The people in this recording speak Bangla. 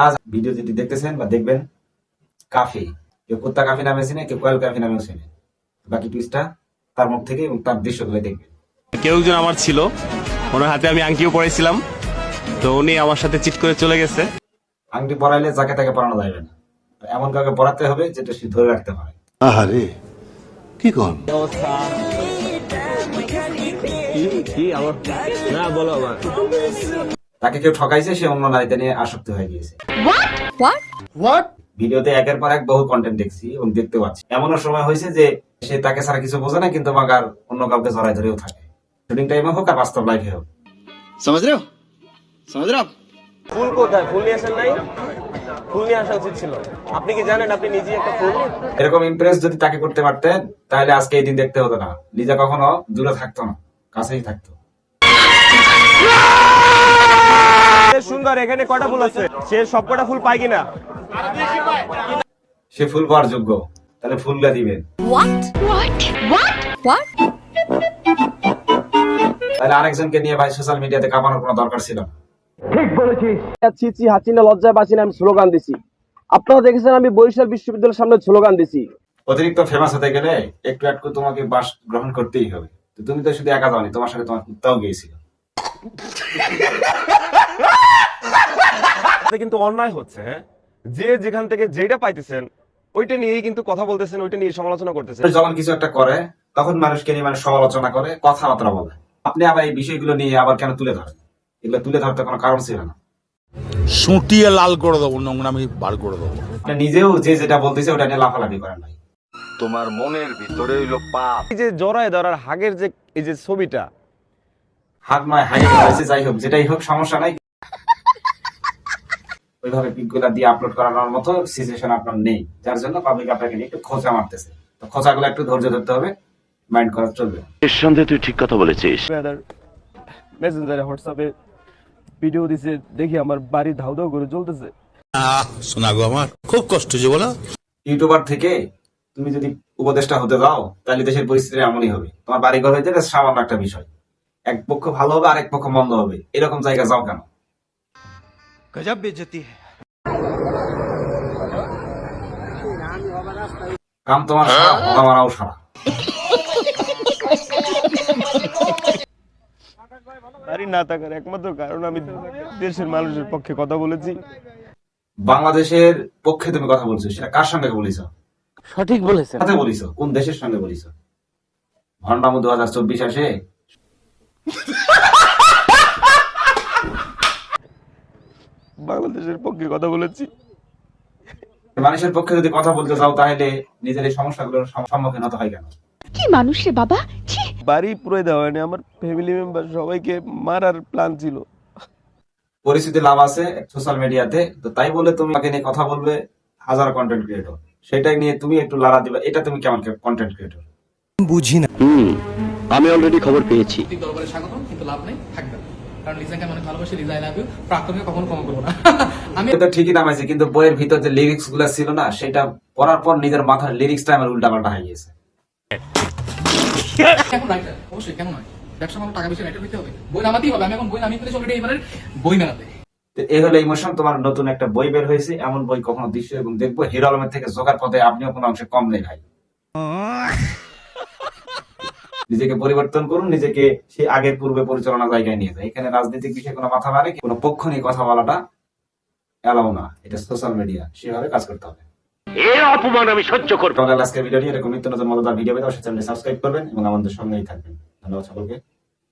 আজ ভিডিও যেটি দেখতেছেন বা দেখবেন কাফি কেউ কুত্তা কাফি নামে চিনে কেউ কয়েল কাফি নামেও চিনে বাকি টুইস্টটা তার মুখ থেকে এবং তার দৃশ্যগুলো দেখবেন কেউ একজন আমার ছিল ওনার হাতে আমি আংটিও পরেছিলাম তো উনি আমার সাথে চিট করে চলে গেছে আংটি পরাইলে যাকে তাকে পরানো যাবে না এমন কাউকে পড়াতে হবে যেটা সে ধরে রাখতে পারে আহারে কি কন কি আমার না বলো আবার তাকে কেউ ঠকাইছে সে অন্য নারীতে নিয়ে আসক্ত হয়ে গিয়েছে। ভিডিওতে একের পর এক বহু কন্টেন্ট দেখছি এবং দেখতে পাচ্ছি। এমনও সময় হয়েছে যে সে তাকে ছাড়া কিছু বোঝে না কিন্তু মাগার অন্য কাউকে জড়াই ধরেও থাকে। শুটিং টাইম হোক আর বাস্তব লাইফে হোক। সমাজ রেও ফুল কোথায়? ফুল নিয়ে আসেন নাই? ফুল নিয়ে আসা উচিত ছিল। আপনি কি জানেন আপনি নিজে একটা ফুল? এরকম ইমপ্রেস যদি তাকে করতে পারতেন তাহলে আজকে এই দিন দেখতে হতো না। নিজে কখনো দূরে থাকতো না কাছেই থাকতো। সুন্দর এখানে কটা ফুল আছে? সে সব কটা ফুল পায় কিনা? সে ফুল পাওয়ার যোগ্য। তাহলে ফুলটা দিবেন। What? What? What? What? তাহলে আরেকজনকে নিয়ে ভাই সোশ্যাল মিডিয়াতে কামানোর কোনো দরকার ছিল না। ছিচি হাসিনা লজ্জায় আমি স্লোগান দিছি। আপনারা দেখেছেন আমি বরিশাল বিশ্ববিদ্যালয়ের সামনে স্লোগান দিছি। অতিরিক্ত ফেমাস হতে গেলে একটু একটু তোমাকে বাস গ্রহণ করতেই হবে। তুমি তো শুধু একা যাওনি তোমার সাথে তোমার কুত্তাও গিয়েছিল। কিন্তু অন্যায় হচ্ছে। যে যেখান থেকে যেটা পাইতেছেন ওইটা নিয়েই কিন্তু কথা বলতেছেন ওইটা নিয়ে সমালোচনা করতেছেন। যখন কিছু একটা করে তখন মানুষকে নিয়ে মানুষ সমালোচনা করে কথাবার্তা বলে। আপনি আবার এই বিষয়গুলো নিয়ে আবার কেন তুলে ধরেন? এগুলো তুলে ধরতে কোনো কারণ ছিল না। সুটিয়ে লাল করে দেবো নোংরামি বার করে দেবো। আপনি নিজেও যে যেটা বলতেছে ওটা নিয়ে লাফালাফি করেন নাই। তোমার মনের ভিতরে হইল পাপ। এই যে জড়ায় ধরার হাগের যে এই যে ছবিটা হাত নয় হয়েছে যাই হোক যেটাই হোক সমস্যা নাই। ওইভাবে পিকগুলা দিয়ে আপলোড করানোর মতো সিচুয়েশন আপনার নেই। যার জন্য পাবলিক আপনাকে নিয়ে একটু খোঁচা মারতেছে। তো খোঁচাগুলো একটু ধৈর্য ধরতে হবে মাইন্ড করা চলবে। না। নিঃসন্দেহে তুই ঠিক কথা বলেছিস। মেসেঞ্জারে হোয়াটসঅ্যাপে ভিডিও দিছে দেখি আমার বাড়ি ধাউ ধাউ করে জ্বলতেছে। আহ শোনা গো আমার খুব কষ্ট যে বলো। ইউটিউবার থেকে তুমি যদি উপদেষ্টা হতে যাও তাহলে দেশের পরিস্থিতি এমনই হবে। তোমার বাড়ি ঘর হইতে এটা সামান্য একটা বিষয়। এক পক্ষ ভালো হবে আরেক পক্ষ মন্দ হবে। এরকম জায়গা যাও কেন? गजब बेइज्जती है কাম তোমার সারা হলা মারাও সারা বাড়ি না থাকার একমাত্র কারণ আমি দেশের মানুষের পক্ষে কথা বলেছি বাংলাদেশের পক্ষে তুমি কথা বলছো সেটা কার সঙ্গে বলিছো সঠিক বলেছেন সাথে বলিছো কোন দেশের সঙ্গে বলিছো ভন্ডামু দু হাজার চব্বিশ আসে বাংলাদেশের পক্ষে কথা বলেছি। মানুষের পক্ষে যদি কথা বলতে চাও তাহলে নিজের এই সমস্যাগুলোর সম্মুখীন হতে হয় কেন? কি মানুষ রে বাবা? ছি। বাড়ি পুরো দেওয়া হয়নি আমার ফ্যামিলি মেম্বার সবাইকে মারার প্ল্যান ছিল। পরিস্থিতি লাভ আছে সোশ্যাল মিডিয়াতে তো তাই বলে তুমি তাকে নিয়ে কথা বলবে হাজার কন্টেন্ট ক্রিয়েটর সেটাই নিয়ে তুমি একটু লাড়া দিবে এটা তুমি কেমন কন্টেন্ট ক্রিয়েটর হুম আমি অলরেডি খবর পেয়েছি। দলবলে স্বাগতম কিন্তু লাভ নেই থাকবে না। কারণ লিজাকে আমি অনেক ভালোবাসি লিজা আই লাভ ইউ প্রাক্তনকে কখনো ক্ষমা করব না। আমি তো ঠিকই নামাইছে কিন্তু বইয়ের ভিতর যে লিরিক্সগুলা ছিল না সেটা পড়ার পর নিজের মাথার লিরিক্সটা আমার উল্টা পাল্টা হয়ে এখন রাইটার অবশ্যই কেন নয় ব্যবসা আমার টাকা বেশি রাইটার হইতে হবে। বই নামাতেই হবে আমি এখন বই নামিয়ে ফেলেছি অলরেডি এবারে বই মেলাতে। এই হলো ইমোশন তোমার নতুন একটা বই বের হয়েছে এমন বই কখনো দৃশ্য এবং দেখব হিরো আলমের থেকে জোগার পথে আপনিও কোনো অংশে কম নেই ভাই নিজেকে পরিবর্তন করুন নিজেকে সেই আগের পূর্বে পরিচালনা জায়গায় নিয়ে যায় এখানে রাজনৈতিক বিষয়ে কোনো মাথা মারে কোনো পক্ষ নিয়ে কথা বলাটা এলাও না। এটা সোশ্যাল মিডিয়া সেভাবে কাজ করতে হবে। এর অপমান আমি সহ্য করব তাহলে আজকের ভিডিওটি এরকম নিত্য নতুন মজাদার ভিডিও পেতে অবশ্যই চ্যানেলটি সাবস্ক্রাইব করবেন এবং আমাদের সঙ্গেই থাকবেন। ধন্যবাদ সকলকে।